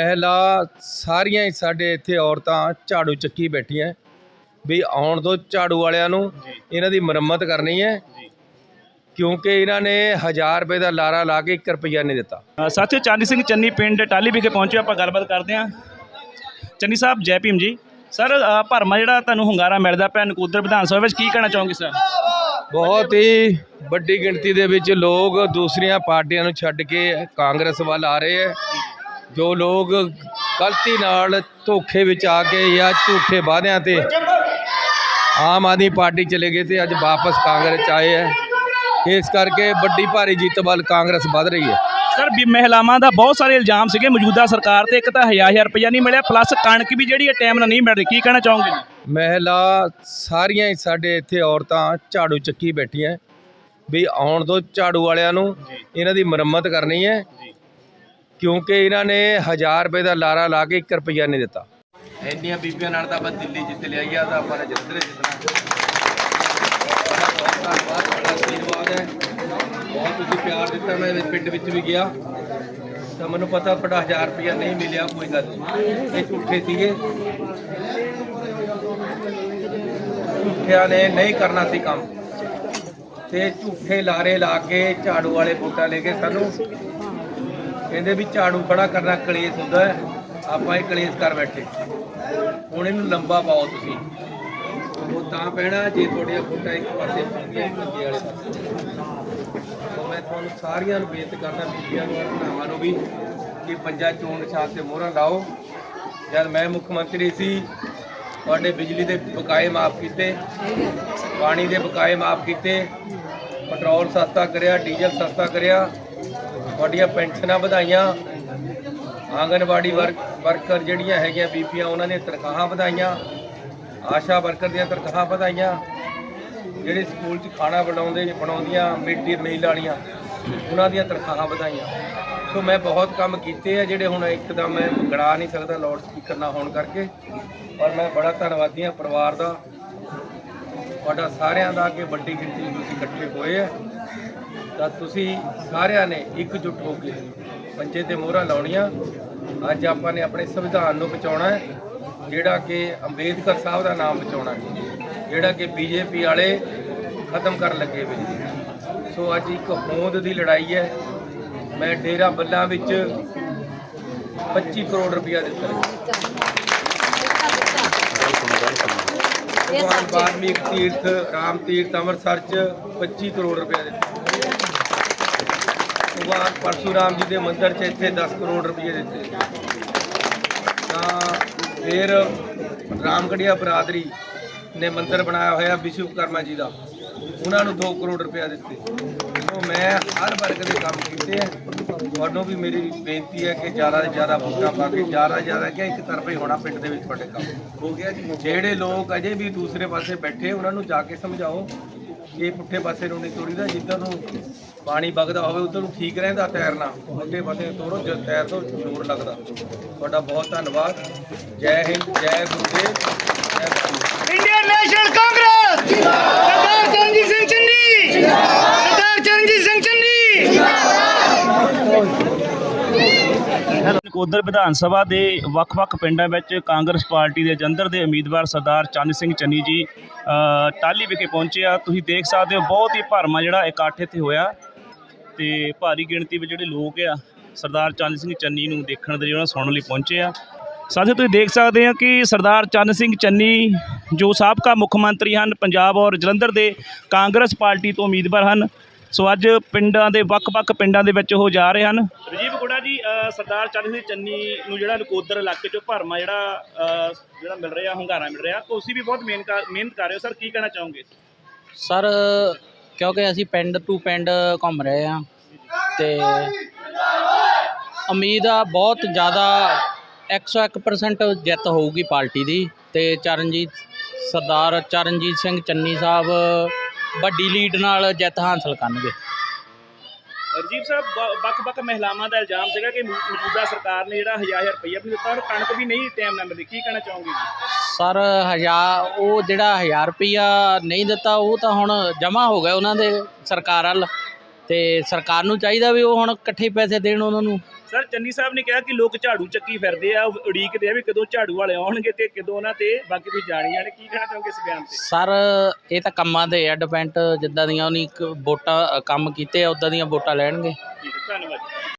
ਮਹਿਲਾ ਸਾਰੀਆਂ ਹੀ ਸਾਡੇ ਇੱਥੇ ਔਰਤਾਂ ਝਾੜੂ ਚੱਕੀ ਬੈਠੀਆਂ। ਵੀ ਆਉਣ ਤੋਂ ਝਾੜੂ ਵਾਲਿਆਂ ਨੂੰ ਇਹਨਾਂ ਦੀ ਮੁਰੰਮਤ ਕਰਨੀ ਹੈ। ਕਿਉਂਕਿ ਇਹਨਾਂ ਨੇ 1000 ਰੁਪਏ ਦਾ ਲਾਰਾ ਲਾ ਕੇ 1 ਰੁਪਿਆ ਨਹੀਂ ਦਿੱਤਾ। ਸਾਥੀਓ ਚਾਂਦੀ ਸਿੰਘ ਚੰਨੀ ਪਿੰਡ ਟਾਲੀ ਵਿਖੇ ਪਹੁੰਚੇ ਆਪਾਂ ਗੱਲਬਾਤ ਕਰਦੇ ਹਾਂ। ਚੰਨੀ ਸਾਹਿਬ ਜੈ ਭੀਮ ਜੀ। ਸਰ ਭਰਮਾ ਜਿਹੜਾ ਤੁਹਾਨੂੰ ਹੁੰਗਾਰਾ ਮਿਲਦਾ ਪਿਆ ਨਕੂਦਰ ਵਿਧਾਨ ਸਭਾ ਵਿੱਚ ਕੀ ਕਹਿਣਾ ਚਾਹੋਗੇ ਸਰ? ਬਹੁਤ ਹੀ ਵੱਡੀ ਗਿਣਤੀ ਦੇ ਵਿੱਚ ਲੋਕ ਦੂਸਰੀਆਂ ਪਾਰਟੀਆਂ ਨੂੰ ਛੱਡ ਕੇ ਕਾਂਗਰਸ ਵੱਲ ਆ ਰਹੇ ਹੈ। ਜੋ ਲੋਕ ਗਲਤੀ ਨਾਲ ਧੋਖੇ ਵਿੱਚ ਆ ਕੇ ਜਾਂ ਝੂਠੇ ਵਾਅਦਿਆਂ ਤੇ ਆਮ ਆਦਮੀ ਪਾਰਟੀ ਚਲੇ ਗਏ ਤੇ ਅੱਜ ਵਾਪਸ ਕਾਂਗਰਸ ਆਏ ਹੈ ਇਸ ਕਰਕੇ ਵੱਡੀ ਭਾਰੀ ਜਿੱਤ ਵੱਲ ਕਾਂਗਰਸ ਵੱਧ ਰਹੀ ਹੈ। ਸਰ ਵੀ ਮਹਿਲਾਵਾਂ ਦਾ ਬਹੁਤ ਸਾਰੇ ਇਲਜ਼ਾਮ ਸੀਗੇ ਮੌਜੂਦਾ ਸਰਕਾਰ ਤੇ। ਇੱਕ ਤਾਂ ਹਜ਼ਾਰ ਹਜ਼ਾਰ ਰੁਪਇਆ ਨਹੀਂ ਮਿਲਿਆ ਪਲੱਸ ਕਣਕ ਵੀ ਜਿਹੜੀ ਹੈ ਟਾਈਮ ਨਾਲ ਨਹੀਂ ਮਿਲ ਰਹੀ। ਕੀ ਕਹਿਣਾ ਚਾਹੋਗੇ? ਮਹਿਲਾ ਸਾਰੀਆਂ ਹੀ ਸਾਡੇ ਇੱਥੇ ਔਰਤਾਂ ਝਾੜੂ ਚੱਕੀ ਬੈਠੀਆਂ। ਵੀ ਆਉਣ ਤੋਂ ਝਾੜੂ ਵਾਲਿਆਂ ਨੂੰ ਇਹਨਾਂ ਦੀ ਮੁਰੰਮਤ ਕਰਨੀ ਹੈ। ਕਿਉਂਕਿ ਇਹਨਾਂ ਨੇ 1000 ਰੁਪਏ ਦਾ ਲਾਰਾ ਲਾ ਕੇ 1 ਰੁਪਿਆ ਨਹੀਂ ਦਿੱਤਾ। ਇੰਨੀਆਂ ਬੀਬੀਆਂ ਨਾਲ ਤਾਂ ਆਪਾਂ ਦਿੱਲੀ ਜਿੱਤ ਲਿਆਈ ਆ ਤਾਂ ਆਪਾਂ ਨੇ ਜਲੰਧਰ ਜਿੱਤਣਾ। ਬਹੁਤ ਧੰਨਵਾਦ ਹੈ। ਬਹੁਤ ਤੁਸੀਂ ਪਿਆਰ ਦਿੱਤਾ, ਮੈਂ ਪਿੰਡ ਵਿੱਚ ਵੀ ਗਿਆ। ਤਾਂ ਮੈਨੂੰ ਪਤਾ ਤੁਹਾਡਾ 1000 ਰੁਪਇਆ ਨਹੀਂ ਮਿਲਿਆ, ਕੋਈ ਗੱਲ ਨਹੀਂ। ਇਹ ਝੂਠੇ ਸੀਗੇ। ਝੂਠਿਆਂ ਨੇ ਨਹੀਂ ਕਰਨਾ ਸੀ ਕੰਮ। ਤੇ ਝੂਠੇ ਲਾਰੇ ਲਾ ਕੇ ਝਾੜੂ ਵਾਲੇ ਵੋਟਾਂ ਲੈ ਕੇ ਸਾਨੂੰ ਕਹਿੰਦੇ ਵੀ ਝਾੜੂ ਖੜਾ ਕਰਨਾ ਕਲੇਸ਼ ਹੁੰਦਾ ਹੈ, ਆਪਾਂ ਇਹ ਕਲੇਸ਼ ਕਰ ਬੈਠੇ। ਹੁਣ ਇਹਨੂੰ ਲੰਬਾ ਪਾਓ ਤੁਸੀਂ। ਉਹ ਤਾਂ ਪੈਣਾ ਜੇ ਤੁਹਾਡੀਆਂ ਫੋਟਾਂ ਇੱਕ ਪਾਸੇ ਪੂਰੀਆਂ ਇੱਕ ਵਾਲੇ ਪਾਸੇ। ਮੈਂ ਤੁਹਾਨੂੰ ਸਾਰੀਆਂ ਨੂੰ ਬੇਨਤੀ ਕਰਦਾ, ਬੀਬੀਆਂ ਨੂੰ, ਭਰਾਵਾਂ ਨੂੰ ਵੀ, ਕਿ ਪੰਜਾ ਚੋਣ ਨਿਸ਼ਾਨ ਤੇ ਮੋਹਰਾਂ ਲਾਓ। ਜਦ ਮੈਂ ਮੁੱਖ ਮੰਤਰੀ ਸੀ, ਤੁਹਾਡੇ ਬਿਜਲੀ ਦੇ ਬਕਾਏ ਮਾਫ ਕੀਤੇ, ਪਾਣੀ ਦੇ ਬਕਾਏ ਮਾਫ ਕੀਤੇ, ਪੈਟਰੋਲ ਸਸਤਾ ਕਰਿਆ, ਡੀਜ਼ਲ ਸਸਤਾ ਕਰਿਆ ਤੁਹਾਡੀਆਂ ਪੈਨਸ਼ਨਾਂ ਵਧਾਈਆਂ, ਆਂਗਨਵਾੜੀ ਵਰਕ, ਵਰਕਰ ਜਿਹੜੀਆਂ ਹੈਗੀਆਂ ਬੀਪੀਆਂ ਉਹਨਾਂ ਦੀਆਂ ਤਨਖਾਹਾਂ ਵਧਾਈਆਂ, ਆਸ਼ਾ ਵਰਕਰ ਦੀਆਂ ਤਨਖਾਹਾਂ ਵਧਾਈਆਂ, ਜਿਹੜੇ ਸਕੂਲ 'ਚ ਖਾਣਾ ਬਣਾਉਂਦੇ, ਬਣਾਉਂਦੀਆਂ ਮਿਡ ਡੇ ਮੀਲ ਵਾਲੀਆਂ, ਉਹਨਾਂ ਦੀਆਂ ਤਨਖਾਹਾਂ ਵਧਾਈਆਂ। ਸੋ ਮੈਂ ਬਹੁਤ ਕੰਮ ਕੀਤੇ ਆ ਜਿਹੜੇ ਹੁਣ ਇੱਕਦਮ ਮੈਂ ਗੜਾ ਨਹੀਂ ਸਕਦਾ ਲਾਊਡ ਸਪੀਕਰ ਨਾ ਹੋਣ ਕਰਕੇ ਔਰ ਮੈਂ ਬੜਾ ਧੰਨਵਾਦੀ ਹਾਂ ਪਰਿਵਾਰ ਦਾ। ਤੁਹਾਡਾ ਸਾਰਿਆਂ ਦਾ ਕਿ ਵੱਡੀ ਗਿਣਤੀ ਵਿੱਚ ਤੁਸੀਂ ਇਕੱਠੇ ਹੋਏ ਆ। ਤਾਂ ਤੁਸੀਂ ਸਾਰਿਆਂ ਨੇ ਇਕਜੁੱਟ ਹੋ ਕੇ ਪੰਜੇ ਤੇ ਮੋਹਰਾਂ ਲਾਉਣੀਆਂ। ਅੱਜ ਆਪਾਂ ਨੇ ਆਪਣੇ ਸੰਵਿਧਾਨ ਨੂੰ ਬਚਾਉਣਾ ਹੈ ਜਿਹੜਾ ਕਿ ਅੰਬੇਦਕਰ ਸਾਹਿਬ ਦਾ ਨਾਮ ਬਚਾਉਣਾ ਹੈ ਜਿਹੜਾ ਕਿ ਬੀਜੇਪੀ ਵਾਲੇ ਖਤਮ ਕਰਨ ਲੱਗੇ ਵੇ। ਸੋ ਅੱਜ ਇੱਕ ਹੋਂਦ ਦੀ ਲੜਾਈ ਹੈ। ਮੈਂ ਡੇਰਾ ਬੱਲਾ ਵਿੱਚ 25 ਕਰੋੜ ਰੁਪਇਆ ਦਿੱਤਾ ਹੈ। ਵਾਲਮੀਕ ਤੀਰਥ ਰਾਮ ਤੀਰਥ ਅੰਮ੍ਰਿਤਸਰ ਚ 25 ਕਰੋੜ ਰੁਪਇਆ ਦਿੱਤਾ। ਭਗਵਾਨ ਪਰਸ਼ੂਰਾਮ ਜੀ ਦੇ ਮੰਦਿਰ 'ਚ ਇੱਥੇ 10 ਕਰੋੜ ਰੁਪਏ ਦਿੱਤੇ। ਤਾਂ ਫਿਰ ਰਾਮਗੜੀਆ ਬਰਾਦਰੀ ਨੇ ਮੰਦਿਰ ਬਣਾਇਆ ਹੋਇਆ ਵਿਸ਼ਵਕਰਮਾ ਜੀ ਦਾ। ਉਹਨਾਂ ਨੂੰ 2 ਕਰੋੜ ਰੁਪਇਆ ਦਿੱਤੇ। ਸੋ ਮੈਂ ਹਰ ਵਰਗ ਦੇ ਕੰਮ ਕੀਤੇ ਆ। ਤੁਹਾਨੂੰ ਵੀ ਮੇਰੀ ਬੇਨਤੀ ਹੈ ਕਿ ਜ਼ਿਆਦਾ ਤੋਂ ਜ਼ਿਆਦਾ ਵੋਟਾਂ ਪਾ ਕੇ ਜ਼ਿਆਦਾ ਜ਼ਿਆਦਾ ਕਿ ਇੱਕ ਤਰਫਾ ਹੀ ਹੋਣਾ ਪਿੰਡ ਦੇ ਵਿੱਚ ਤੁਹਾਡੇ ਕੰਮ। ਹੋ ਗਿਆ ਜੀ ਜਿਹੜੇ ਲੋਕ ਅਜੇ ਵੀ ਦੂਸਰੇ ਪਾਸੇ ਬੈਠੇ ਉਹਨਾਂ ਨੂੰ ਜਾ ਕੇ ਸਮਝਾਓ ਇਹ ਪੁੱਠੇ ਪਾਸੇ ਨੂੰ ਨਹੀਂ ਤੋੜੀਦਾ ਜਿੱਧਰ ਨੂੰ ਪਾਣੀ ਵਗਦਾ ਹੋਵੇ ਉਧਰ ਨੂੰ ਠੀਕ ਰਹਿੰਦਾ ਤੈਰਨਾ। ਉੱਤੇ ਪਾਸੇ ਤੋਰੋ ਜੇ ਤੈਰ ਤੋਂ ਜ਼ੋਰ ਲੱਗਦਾ। ਤੁਹਾਡਾ ਬਹੁਤ ਧੰਨਵਾਦ। ਜੈ ਹਿੰਦ ਜੈ ਗੁਰਦੇਵ ਇੰਡੀਅਨ ਨੈਸ਼ਨਲ ਕਾਂਗਰਸ ਜਿੰਦਾਬਾਦ ਸਰਦਾਰ ਚਰਨਜੀਤ ਸਿੰਘ ਚੰਨੀ! ਜਿੰਦਾਬਾਦ ਸਰਦਾਰ ਚਰਨਜੀਤ ਸਿੰਘ ਚੰਨੀ! ਜਿੰਦਾਬਾਦ ਵਿਧਾਨ ਸਭਾ ਦੇ ਵੱਖ-ਵੱਖ ਪਿੰਡਾਂ ਵਿੱਚ ਕਾਂਗਰਸ ਪਾਰਟੀ ਦੇ ਜੰਦਰ ਦੇ ਉਮੀਦਵਾਰ ਸਰਦਾਰ ਚੰਨ ਸਿੰਘ ਚੰਨੀ ਜੀ ਟਾਲੀ ਵਿਖੇ ਪਹੁੰਚੇ ਆ। ਤੁਸੀਂ ਦੇਖ ਸਕਦੇ ਹੋ ਬਹੁਤ ਹੀ ਭਰਮਾ ਜਿਹੜਾ ਇਕੱਠ ਇੱਥੇ ਹੋਇਆ। ਤੇ ਭਾਰੀ ਗਿਣਤੀ ਵਿੱਚ ਜਿਹੜੇ ਲੋਕ ਆ, ਸਰਦਾਰ ਚੰਨ ਸਿੰਘ ਚੰਨੀ ਨੂੰ ਦੇਖਣ ਦੇ ਉਹਨਾਂ ਸੁਣਨ ਲਈ ਪਹੁੰਚੇ ਆ। ਸਾਥੀਓ, ਤੁਸੀਂ ਦੇਖ ਸਕਦੇ ਆ ਕਿ ਸਰਦਾਰ ਚੰਨ ਸਿੰਘ ਚੰਨੀ, ਜੋ ਸਾਬਕਾ ਮੁੱਖ ਮੰਤਰੀ ਹਨ, ਪੰਜਾਬ ਔਰ ਜਲੰਧਰ ਦੇ ਕਾਂਗਰਸ ਪਾਰਟੀ ਤੋਂ ਉਮੀਦਵਾਰ ਹਨ। ਸੋ ਅੱਜ ਪਿੰਡਾਂ ਦੇ, ਵੱਖ-ਵੱਖ ਪਿੰਡਾਂ ਦੇ ਵਿੱਚ ਉਹ ਜਾ ਰਹੇ ਹਨ। ਰਜੀਵ ਗੁੜਾ ਜੀ ਸਰਦਾਰ ਚੰਨ ਸਿੰਘ ਚੰਨੀ ਨੂੰ ਜਿਹੜਾ ਨਕੋਦਰ ਇਲਾਕੇ ਚੋਂ ਭਰਮਾ ਜਿਹੜਾ ਜਿਹੜਾ ਮਿਲ ਰਿਹਾ, ਹੁੰਗਾਰਾ ਮਿਲ ਰਿਹਾ, ਤੁਸੀਂ ਵੀ ਬਹੁਤ ਮਿਹਨਤ ਕਰ- ਮਿਹਨਤ ਕਰ ਰਹੇ ਹੋ। ਸਰ, ਕੀ ਕਹਿਣਾ ਚਾਹੋਗੇ? ਸਰ, ਕਿਉਂਕਿ ਅਸੀਂ ਪਿੰਡ ਟੂ ਪਿੰਡ ਘੁੰਮ ਰਹੇ ਹਾਂ ਤੇ ਉਮੀਦ ਆ ਬਹੁਤ ਜ਼ਿਆਦਾ 101% ਜਿੱਤ ਹੋਊਗੀ ਪਾਰਟੀ ਦੀ ਤੇ ਚਰਨਜੀਤ ਸਰਦਾਰ ਚਰਨਜੀਤ ਸਿੰਘ ਚੰਨੀ ਸਾਹਿਬ ਵੱਡੀ ਲੀਡ ਨਾਲ ਜਿੱਤ ਹਾਸਲ ਕਰਨਗੇ। ਰਜੀਵ ਸਾਹਿਬ ਵੱਖ-ਵੱਖ ਮਹਿਲਾਵਾਂ ਦਾ ਇਲਜ਼ਾਮ ਸੀਗਾ ਕਿ ਮੌਜੂਦਾ ਸਰਕਾਰ ਨੇ ਜਿਹੜਾ ਹਜ਼ਾਰ ਹਜ਼ਾਰ ਰੁਪਈਆ ਵੀ ਦਿੱਤਾ ਔਰ ਕਣਕ ਵੀ ਨਹੀਂ ਟਾਈਮ ਨਾਲ ਮਿਲਦੀ ਕੀ ਕਹਿਣਾ ਚਾਹੋਗੇ? ਸਰ ਹਜ਼ਾਰ ਉਹ ਜਿਹੜਾ 1000 ਰੁਪਈਆ ਨਹੀਂ ਦਿੱਤਾ ਉਹ ਤਾਂ ਹੁਣ ਜਮ੍ਹਾਂ ਹੋ ਗਿਆ ਉਹਨਾਂ ਦੇ ਸਰਕਾਰ ਵੱਲ। ਤੇ ਸਰਕਾਰ ਨੂੰ ਚਾਹੀਦਾ ਵੀ ਉਹ ਹੁਣ ਇਕੱਠੇ ਪੈਸੇ ਦੇਣ ਉਹਨਾਂ ਨੂੰ। ਸਰ ਚੰਨੀ ਸਾਹਿਬ ਨੇ ਕਿਹਾ ਕਿ ਲੋਕ ਝਾੜੂ ਚੱਕੀ ਫਿਰਦੇ ਆ ਉਡੀਕਦੇ ਆ ਵੀ ਕਦੋਂ ਝਾੜੂ ਵਾਲੇ ਆਉਣਗੇ ਤੇ ਕਦੋਂ ਉਹਨਾਂ ਤੇ ਬਾਕੀ ਤੁਸੀਂ ਜਾਣੀ ਜਾਣੇ ਕੀ ਕਹਿਣਾ ਚਾਹੋਗੇ ਇਸ ਬਿਆਨ ਤੇ? ਸਰ ਇਹ ਤਾਂ ਕੰਮਾਂ ਦੇ ਆ ਡਿਪੈਂਡ ਜਿੱਦਾਂ ਦੀਆਂ ਉਹਨੇ ਇੱਕ ਵੋਟਾਂ ਕੰਮ ਕੀਤੇ ਆ ਉਦਾਂ ਦੀਆਂ ਵੋਟਾਂ ਲੈਣਗੇ। ਠੀਕ ਹੈ ਧੰਨਵਾਦ।